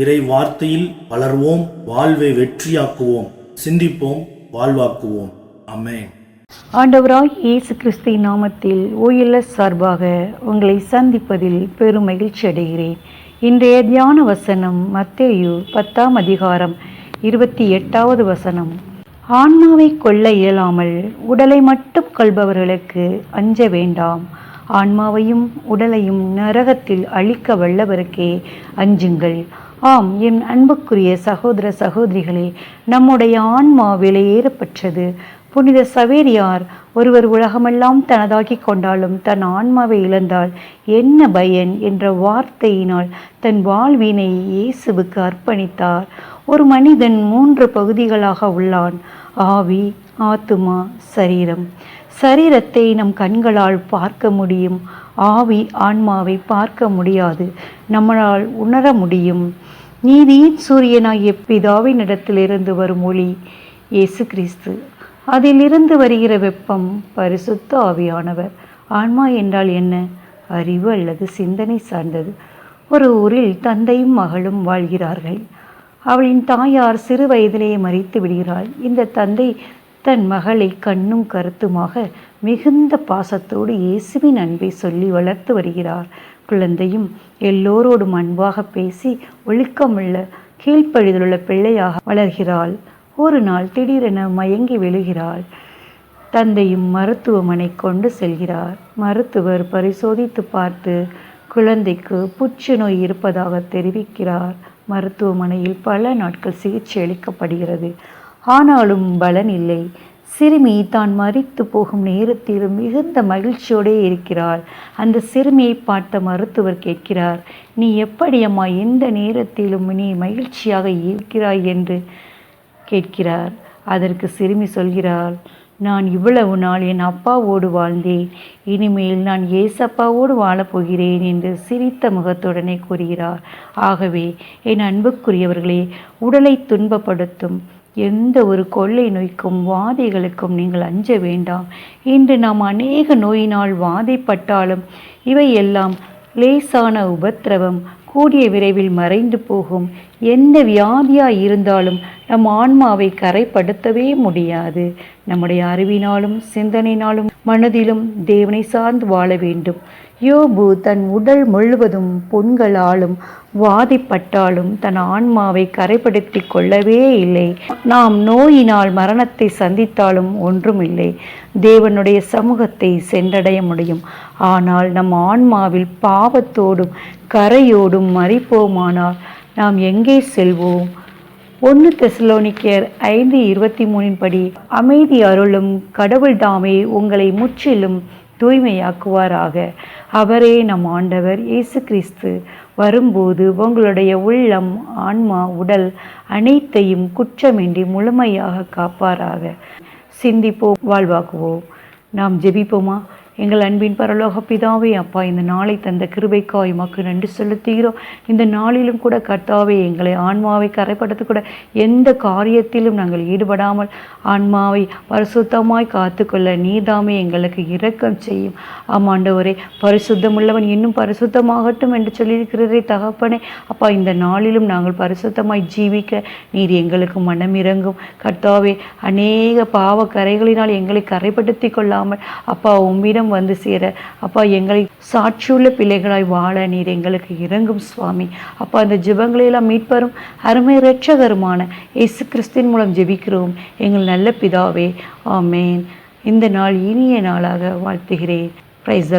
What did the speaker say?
இறை வார்த்தையில் வளர்வோம் வாழ்வை வெற்றியாக்குவோம் சிந்திப்போம் வாழ்வாக்குவோம். அமேன் ஆண்டவராய் இயேசு கிறிஸ்து நாமத்தில் ஓஎல்எஸ் சார்பாக உங்களை சந்திப்பதில் பெரும் மகிழ்ச்சி அடைகிறேன். இன்றைய தியான வசனம் மத்தேயு பத்தாம் அதிகாரம் இருபத்தி எட்டாவது வசனம். ஆன்மாவை கொள்ள இயலாமல் உடலை மட்டும் கொள்பவர்களுக்கு அஞ்ச வேண்டாம். ஆன்மாவையும் உடலையும் நரகத்தில் அழிக்க வல்லவருக்கே அஞ்சுங்கள். ஆம் என் அன்புக்குரிய சகோதர சகோதரிகளே நம்முடைய ஆன்மா விலையேறப்பட்டது புனித சவேரியார் ஒருவர் உலகமெல்லாம் தனதாக்கிக் கொண்டாலும் தன் ஆன்மாவை இழந்தால் என்ன பயன் என்ற வார்த்தையினால் தன் வாழ்வினை இயேசுவுக்கு அர்ப்பணித்தார். ஒரு மனிதன் மூன்று பகுதிகளாக உள்ளான். ஆவி ஆத்துமா சரீரம். சரீரத்தை நம் கண்களால் பார்க்க முடியும். ஆவி ஆன்மாவை பார்க்க முடியாது. நம்மளால் உணர முடியும். நீதியின் சூரியனாகிய பிதாவினிடத்திலிருந்து வரும் ஒளி இயேசு கிறிஸ்து. அதிலிருந்து வருகிற வெப்பம் பரிசுத்த ஆவியானவர். ஆன்மா என்றால் என்ன? அறிவு அல்லது சிந்தனை சார்ந்தது. ஒரு ஊரில் தந்தையும் மகளும் வாழ்கிறார்கள். அவளின் தாயார் சிறு வயதிலேயே மறித்து விடுகிறாள். இந்த தந்தை தன் மகளை கண்ணும் கருத்துமாக மிகுந்த பாசத்தோடு இயேசுவின் அன்பை சொல்லி வளர்த்து வருகிறார். குழந்தையும் எல்லோரோடும் அன்பாக பேசி ஒழுக்கமுள்ள கீழ்ப்பழிதலுள்ள பிள்ளையாக வளர்கிறாள். ஒரு நாள் திடீரென மயங்கி விழுகிறாள். தந்தையும் மருத்துவமனை கொண்டு செல்கிறார். மருத்துவர் பரிசோதித்து பார்த்து குழந்தைக்கு புற்றுநோய் இருப்பதாக தெரிவிக்கிறார். மருத்துவமனையில் பல நாட்கள் சிகிச்சை அளிக்கப்படுகிறது. ஆனாலும் பலன் இல்லை. சிறுமி தான் மறித்து போகும் நேரத்திலும் மிகுந்த மகிழ்ச்சியோடே இருக்கிறாள். அந்த சிறுமியை பார்த்த மருத்துவர் கேட்கிறார் நீ எப்படி அம்மா எந்த நேரத்திலும் நீ மகிழ்ச்சியாக இருக்கிறாய்? என்று கேட்கிறார். அதற்கு சிறுமி சொல்கிறாள் நான் இவ்வளவு நாள் என் அப்பாவோடு வாழ்ந்தேன். இனிமேல் நான் ஏசப்பாவோடு வாழப்போகிறேன் என்று சிரித்த முகத்துடனே கூறுகிறார். ஆகவே என் அன்புக்குரியவர்களே உடலை துன்பப்படுத்தும் எந்த ஒரு கொள்ளை நோய்க்கும் வாதைகளுக்கும் நீங்கள் அஞ்ச வேண்டாம். இன்று நாம் அநேக நோயினால் வாதைப்பட்டாலும் இவை எல்லாம் லேசான உபத்திரவம் கூடிய விரைவில் மறைந்து போகும். எந்த வியாதியாக இருந்தாலும் நம் ஆன்மாவை கரைப்படுத்தவே முடியாது. நம்முடைய அறிவினாலும் சிந்தனையினாலும் மனதிலும் தேவனை சார்ந்து வாழ வேண்டும். யோபு தன் உடல் முழுவதும் புண்களாலும் வாதிப்பட்டாலும் தன் ஆன்மாவை கரைப்படுத்தி கொள்ளவே இல்லை. நாம் நோயினால் மரணத்தை சந்தித்தாலும் ஒன்றும் இல்லை தேவனுடைய சமூகத்தை சென்றடைய முடியும். ஆனால் நம் ஆன்மாவில் பாவத்தோடும் கரையோடும் மறிப்போமானால் நாம் எங்கே செல்வோம்? ஒன்று தெசலோனிக்கர் ஐந்து இருபத்தி மூணின் படி அமைதி அருளும் கடவுள் தாமே உங்களை முற்றிலும் தூய்மையாக்குவாராக. அவரே நம் ஆண்டவர் இயேசு கிறிஸ்து. வரும்போது உங்களுடைய உள்ளம் ஆன்மா உடல் அனைத்தையும் குற்றமின்றி முழுமையாக காப்பாராக. சிந்திப்போம் வாழ்வாக்குவோம். நாம் ஜெபிப்போமா? எங்கள் அன்பின் பரலோக பிதாவே அப்பா இந்த நாளை தந்த கிருபைக்காய் உமக்கு நன்றி செலுத்துகிறோம். இந்த நாளிலும் கூட கர்த்தாவே எங்களை ஆன்மாவை கரைப்படுத்த கூட எந்த காரியத்திலும் நாங்கள் ஈடுபடாமல் ஆன்மாவை பரிசுத்தமாய் காத்துக்கொள்ள நீதாமே எங்களுக்கு இரக்கம் செய்யும். ஆமாண்டவரே பரிசுத்தமுள்ளவன் இன்னும் பரிசுத்தமாகட்டும் என்று சொல்லியிருக்கிறதே தகப்பனே. அப்பா இந்த நாளிலும் நாங்கள் பரிசுத்தமாய் ஜீவிக்க நீர் எங்களுக்கு மனம் இறங்கும் கர்த்தாவே அநேக பாவ கரைகளினால் எங்களை கரைப்படுத்தி கொள்ளாமல் அப்பா உம்மிடம் வந்து சேர. அப்பா எங்களை சாட்சியுள்ள பிள்ளைகளாய் வாழ நீர் எங்களுக்கு இறங்கும் சுவாமி. அப்பா அந்த ஜெபங்களையெல்லாம் மீட்பரும் அருமை இரட்சகருமான இயேசு கிறிஸ்தின் மூலம் ஜெபிக்கிறோம். எங்கள் நல்ல பிதாவே ஆமேன். இந்த நாள் இனிய நாளாக வாழ்த்துகிறேன். ப்ரைஸ் த